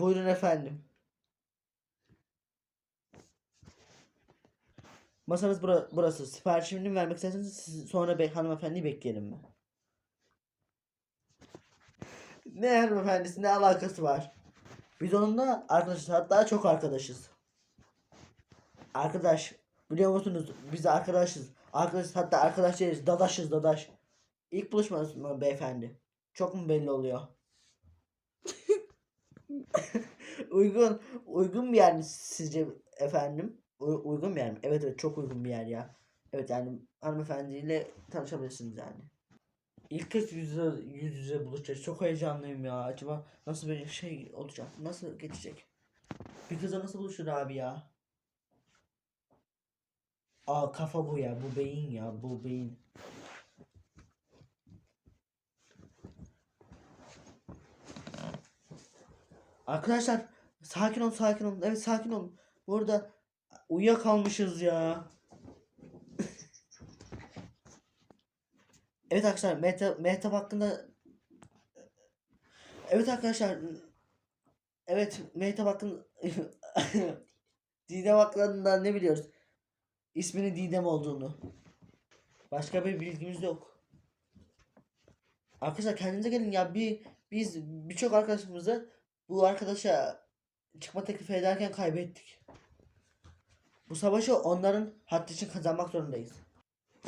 Buyurun efendim. Masanız bura- burası. Siparişini vermek isterseniz sonra bey hanımefendiyi bekleyelim mi? Ne hanımefendisi ne alakası var? Biz onunla arkadaşız hatta çok arkadaşız. Arkadaş biliyor musunuz biz arkadaşız. Arkadaşız hatta arkadaş değiliz dadaşız dadaş. İlk buluşmanız mı beyefendi? Çok mu belli oluyor? uygun uygun bir yer mi sizce efendim? U- uygun bir yer mi? Evet evet çok uygun bir yer ya. Evet yani hanımefendiyle tanışabilirsiniz yani. İlk kez yüz yüze, yüz yüze buluşacağız. Çok heyecanlıyım ya. Acaba nasıl bir şey olacak? Nasıl geçecek? Bir kızla nasıl buluşur abi ya? Aa kafa bu ya. Bu beyin ya. Bu beyin. Arkadaşlar sakin olun sakin olun. Evet sakin olun. Burada uyuyakalmışız ya. evet arkadaşlar Mehtap, Mehtap hakkında Evet arkadaşlar Evet Mehtap hakkında Didem hakkında ne biliyoruz? İsminin Didem olduğunu. Başka bir bilgimiz yok. Arkadaşlar kendinize gelin ya bir biz birçok arkadaşımızı bu arkadaşa çıkma teklifi ederken kaybettik. Bu savaşı onların hattı için kazanmak zorundayız.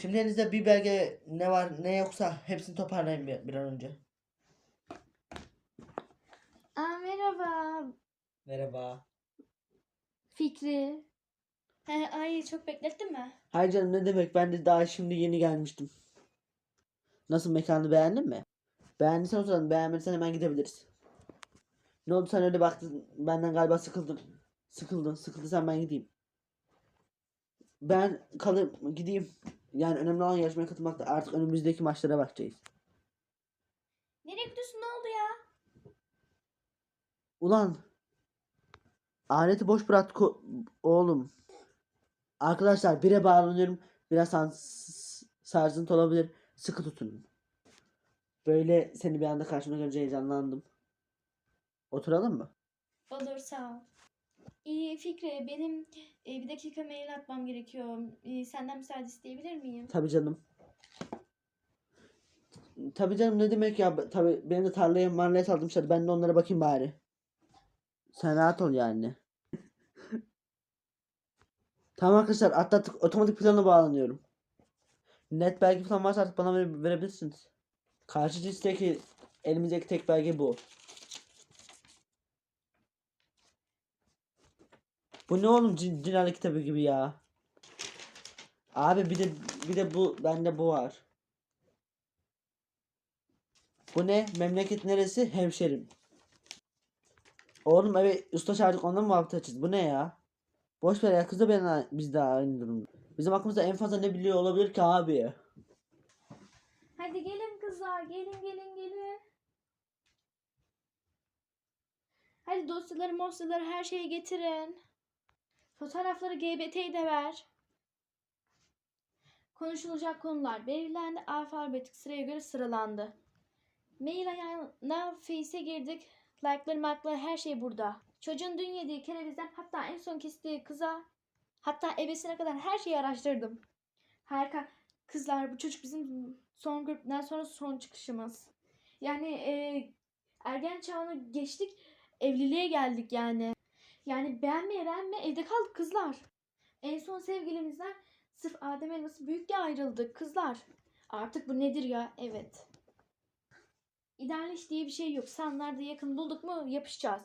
Şimdi elinizde bir belge ne var ne yoksa hepsini toparlayın bir, bir an önce. Aa, merhaba Merhaba. Fikri. He, ay çok beklettin mi? Hayır canım ne demek ben de daha şimdi yeni gelmiştim. Nasıl mekanı beğendin mi? Beğendiysen o zaman beğenmediysen hemen gidebiliriz. Ne oldu sen öyle baktın benden galiba sıkıldın. Sıkıldın sıkıldıysan ben gideyim. Ben kalayım gideyim. Yani önemli olan yarışmaya katılmakta artık önümüzdeki maçlara bakacağız. Nereye gidiyorsun ne oldu ya? Ulan aleti boş bırak oğlum. Arkadaşlar bire bağlanıyorum. Biraz sarsıntı olabilir. Sıkı tutun. Böyle seni bir anda karşıma görünce heyecanlandım. Oturalım mı? Olur sağ ol. İyi Fikri benim e, bir dakika mail atmam gerekiyor. E, senden müsaade isteyebilir miyim? Tabii canım. Tabii canım ne demek ya? Tabii benim de tarlaya marlaya saldırmışlar. Ben de onlara bakayım bari. Sen rahat ol yani. tamam arkadaşlar atlattık. Otomatik plana bağlanıyorum. Net belge falan varsa artık bana vere- verebilirsiniz. Karşı cinsteki elimizdeki tek belge bu. Bu ne oğlum cin, cinali kitabı gibi ya. Abi bir de bir de bu bende bu var. Bu ne? Memleket neresi? Hemşerim. Oğlum eve usta çağırdık ondan mı muhabbet edeceğiz? Bu ne ya? Boş ver ya kız da ben biz de aynı durumda. Bizim aklımızda en fazla ne biliyor olabilir ki abi? Hadi gelin kızlar gelin gelin gelin. Hadi dosyaları mosyaları her şeyi getirin. Fotoğrafları GBT'yi de ver. Konuşulacak konular belirlendi. Alfabetik sıraya göre sıralandı. Mail ayağına Face'e girdik. Like'ları markları her şey burada. Çocuğun dün yediği kerevizden hatta en son kestiği kıza hatta ebesine kadar her şeyi araştırdım. Harika. Kızlar bu çocuk bizim son gruptan sonra son çıkışımız. Yani e, ergen çağını geçtik evliliğe geldik yani. Yani beğenmeye beğenme evde kaldık kızlar. En son sevgilimizden sırf Adem elması büyük diye ayrıldık kızlar. Artık bu nedir ya? Evet. İdealist diye bir şey yok. Sanlarda yakın bulduk mu yapışacağız.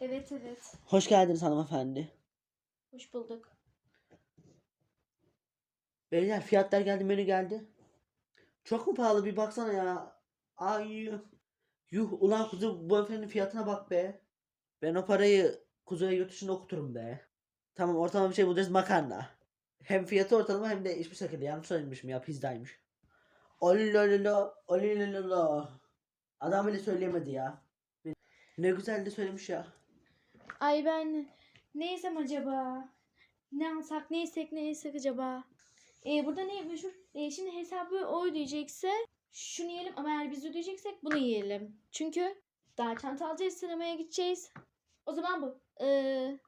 Evet evet. Hoş geldiniz hanımefendi. Hoş bulduk. Beyler fiyatlar geldi menü geldi. Çok mu pahalı bir baksana ya. Ay yuh. Yuh ulan kuzu bu efendinin fiyatına bak be. Ben o parayı kuzuya yurt dışında okuturum be. Tamam ortalama bir şey bulacağız makarna. Hem fiyatı ortalama hem de hiçbir şekilde yanlış söylemişim ya pizzaymış. Olilolilo olilolilo. Adam bile söyleyemedi ya. Ne güzel de söylemiş ya. Ay ben ne yesem acaba? Ne alsak ne yesek ne yesek acaba? Ee, burada ne meşhur? Ee, şimdi hesabı o ödeyecekse şunu yiyelim ama eğer biz ödeyeceksek bunu yiyelim. Çünkü Daha çanta alacağız sinemaya gideceğiz. O zaman bu. Ee,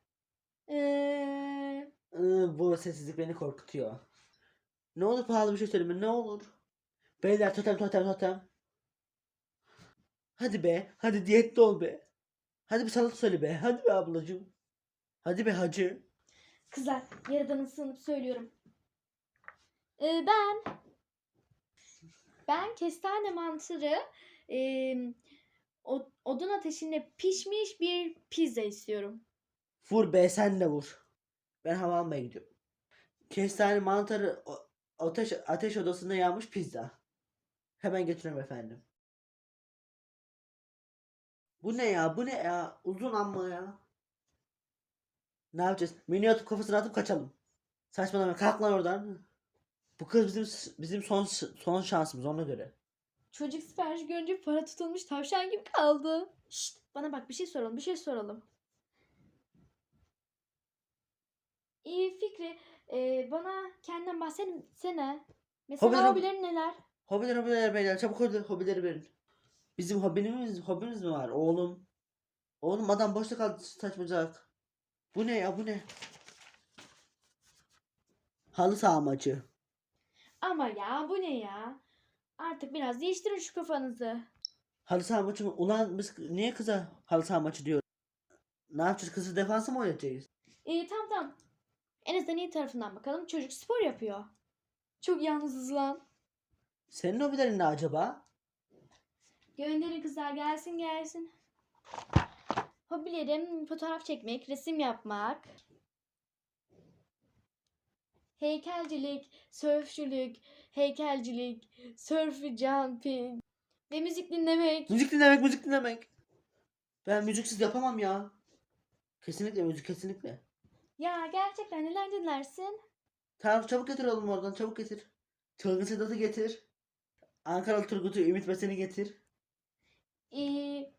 ee, Iı, bu sessizlik beni korkutuyor. Ne olur pahalı bir şey söyleme ne olur. Beyler totem totem totem. Hadi be. Hadi diyette ol be. Hadi bir salata söyle be. Hadi be ablacığım. Hadi be hacı. kızlar yaradanı sığınıp söylüyorum. Ee, ben ben kestane mantarı o- odun ateşinde pişmiş bir pizza istiyorum. Vur be sen de vur. Ben hava almaya gidiyorum. Kestane mantarı ateş, ateş odasında yanmış pizza. Hemen getiriyorum efendim. Bu ne ya? Bu ne ya? Uzun amma ya. Ne yapacağız? Menü atıp kafasına atıp kaçalım. Saçmalama kalk lan oradan. Bu kız bizim bizim son son şansımız ona göre. Çocuk sipariş görünce para tutulmuş tavşan gibi kaldı. Şşt, bana bak bir şey soralım bir şey soralım. İyi Fikri ee, bana kendinden bahsetsene. Mesela Hobilerim- hobilerin neler? Hobiler hobiler beyler çabuk hobi- hobileri verin. Bizim hobimiz hobimiz mi var oğlum? Oğlum adam boşta kaldı saçmayacak. Bu ne ya bu ne? Halı saha maçı. Ama ya bu ne ya? Artık biraz değiştirin şu kafanızı. Halı saha maçı mı? Ulan biz niye kıza halı saha maçı diyor? Ne yapacağız? Kızı defansı mı oynayacağız? İyi tamam tamam. En azından iyi tarafından bakalım. Çocuk spor yapıyor. Çok yalnızız lan. Senin hobilerin ne acaba? Gönderin kızlar gelsin gelsin. Hobilerim fotoğraf çekmek, resim yapmak. Heykelcilik, sörfçülük, heykelcilik, sörfü jumping ve müzik dinlemek. Müzik dinlemek, müzik dinlemek. Ben müziksiz yapamam ya. Kesinlikle müzik kesinlikle. Ya gerçekten neler dinlersin? Tamam çabuk getir oğlum oradan çabuk getir. Çılgın Sedat'ı getir. Ankara Turgut'u Ümit Besen'i getir. Ee...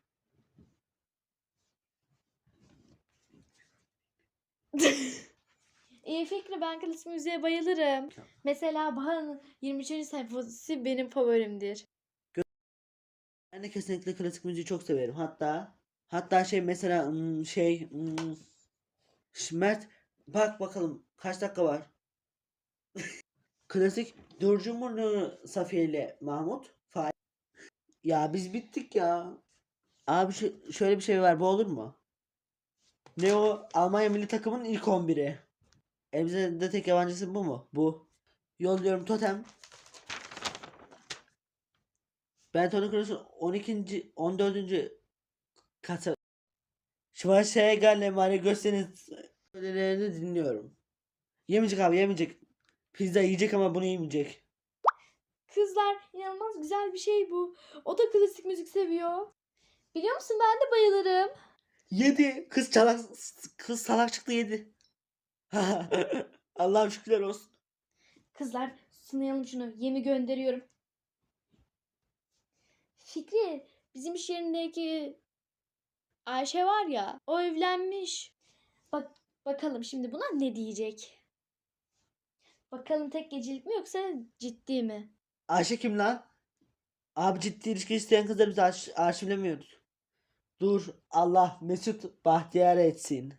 İyi fikri ben klasik müziğe bayılırım. Mesela Bahar'ın 23. sayfası benim favorimdir. Ben de kesinlikle klasik müziği çok severim. Hatta hatta şey mesela şey Mert bak bakalım kaç dakika var. klasik Durcumurlu Safiye ile Mahmut. Fa- ya biz bittik ya. Abi şöyle bir şey var bu olur mu? Ne o? Almanya milli takımının ilk 11'i. Elimizde tek yabancısı bu mu? Bu. Yolluyorum totem. Ben Tony Kroos'un 12. 14. kasa Schwarzenegger'le Mario Göster'in söylediklerini dinliyorum. Yemeyecek abi yemeyecek. Pizza yiyecek ama bunu yemeyecek. Kızlar inanılmaz güzel bir şey bu. O da klasik müzik seviyor. Biliyor musun ben de bayılırım. Yedi. Kız çalak kız salak çıktı yedi. Allah'ım şükürler olsun. Kızlar sınayalım şunu. Yemi gönderiyorum. Fikri bizim iş yerindeki Ayşe var ya o evlenmiş. Bak bakalım şimdi buna ne diyecek? Bakalım tek gecelik mi yoksa ciddi mi? Ayşe kim lan? Abi ciddi ilişki isteyen kızları biz arş- arşivlemiyoruz. Dur Allah Mesut bahtiyar etsin.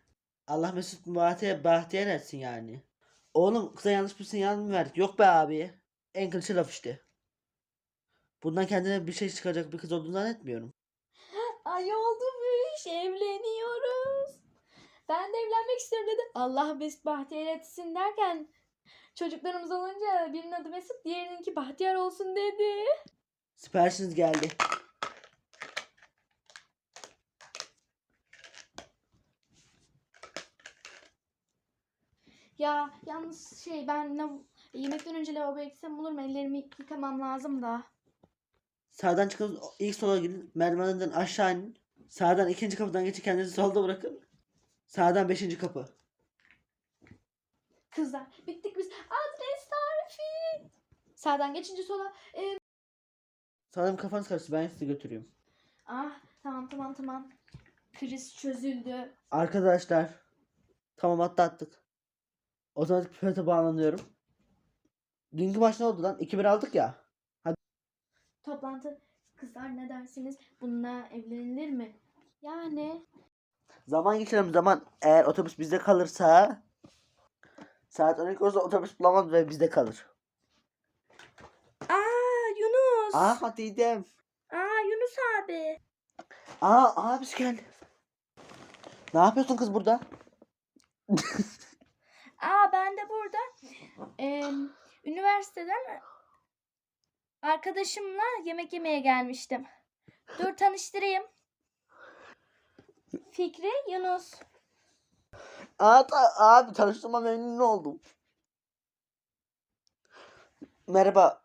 Allah Mesut bahtiyar, bahtiyar etsin yani. Oğlum kıza yanlış bir sinyal mi verdik? Yok be abi. En klişe laf işte. Bundan kendine bir şey çıkacak bir kız olduğunu zannetmiyorum. Ay oldu bu iş evleniyoruz. Ben de evlenmek istiyorum dedi. Allah Mesut bahtiyar etsin derken çocuklarımız olunca birinin adı Mesut diğerininki bahtiyar olsun dedi. Siparişiniz geldi. Ya yalnız şey ben lav- yemekten önce lavaboya gitsem olur mu? Ellerimi yıkamam lazım da. Sağdan çıkın ilk sola gidin. Merdivenden aşağı inin. Sağdan ikinci kapıdan geçin kendinizi solda bırakın. Sağdan beşinci kapı. Kızlar bittik biz. Adres tarifi. Sağdan geçince sola. e, Sağdan kafanız karıştı ben sizi götüreyim. ah tamam tamam tamam. Kriz çözüldü. Arkadaşlar. Tamam atlattık. Otomatik pipete bağlanıyorum. Dünkü maç ne oldu lan? 2-1 aldık ya. Toplantı Kızlar ne dersiniz? Bununla evlenilir mi? Yani Zaman geçirelim zaman eğer otobüs bizde kalırsa saat 12 olursa otobüs bulamaz ve bizde kalır. Aa Yunus. Aa Didem. Aa Yunus abi. Aa abisi geldi. Ne yapıyorsun kız burada? Aa ben de burada eee, üniversiteden arkadaşımla yemek yemeye gelmiştim. Dur tanıştırayım. Fikri Yunus. Aa ta- abi tanıştığıma memnun oldum. Merhaba.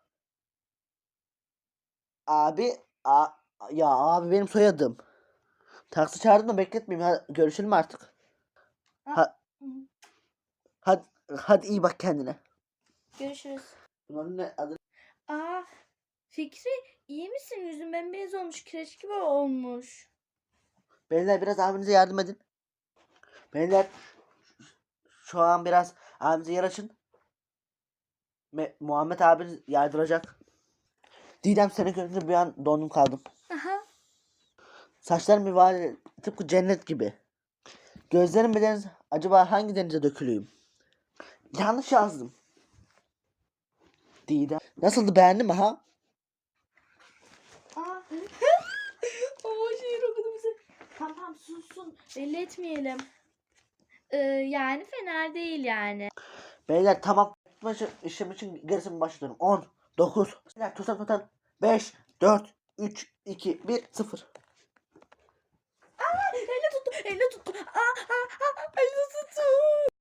Abi, a, ya abi benim soyadım. Taksi çağırdım da bekletmeyeyim. Ha, görüşelim artık. Ha, hadi iyi bak kendine. Görüşürüz. Bunların ne adı? Aa Fikri iyi misin? Yüzün bembeyaz olmuş. Kireç gibi olmuş. Beyler biraz abinize yardım edin. Beyler şu an biraz abinize yer açın. Me- Muhammed abiniz yardıracak. Didem seni görünce bir an dondum kaldım. Aha. Saçlarım mübarek tıpkı cennet gibi. Gözlerim bir deniz acaba hangi denize dökülüyüm? Yanlış yazdım. Didem. Nasıldı beğendin mi ha? Aa. Oo şiir okudu bize. Tamam tamam sussun. Belli etmeyelim. Ee, yani fena değil yani. Beyler tamam. İşim için gerisini başlıyorum. 10, 9, beyler tutan tutan. 5, 4, 3, 2, 1, 0. Elle tuttu. Elle tuttu. Aa, aa, aa, elle tuttu.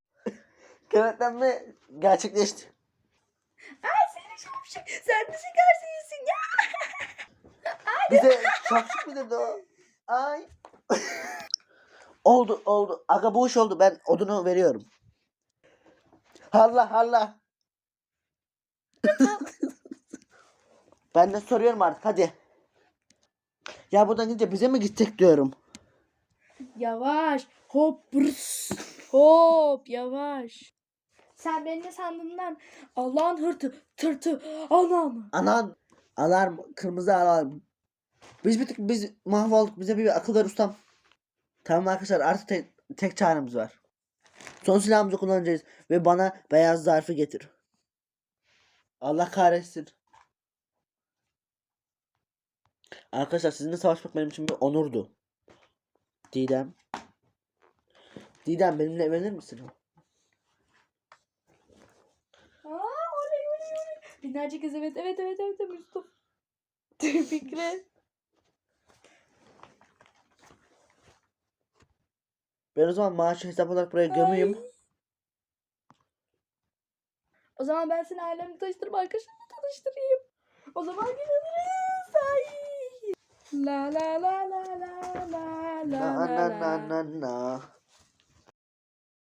Kenetlenme gerçekleşti. Ay seni şapşak. Sen de şeker değilsin ya. Bize şapşık mı dedi o? Ay. oldu oldu. Aga bu iş oldu. Ben odunu veriyorum. Halla halla. ben de soruyorum artık hadi. Ya buradan gidince bize mi gidecek diyorum. Yavaş. Hop. Bırs. Hop. Yavaş. Sen beni ne sandın lan? Allah'ın hırtı. Tırtı. Anam. Anan alarm kırmızı alarm. Biz bir tık biz mahvolduk. Bize bir akıl ver ustam. Tamam arkadaşlar artık tek, tek çaremiz var. Son silahımızı kullanacağız ve bana beyaz zarfı getir. Allah kahretsin. Arkadaşlar sizinle savaşmak benim için bir onurdu. Didem. Didem benimle evlenir misin? Binlerce kez evet evet evet evet evet Mustafa. Fikri. Ben o zaman maaşı hesap olarak buraya gömeyim. Ay. O zaman ben seni ailemle tanıştırıp arkadaşlarımla tanıştırayım. O zaman gidebiliriz. Ay. La la la la la la la la la. na na.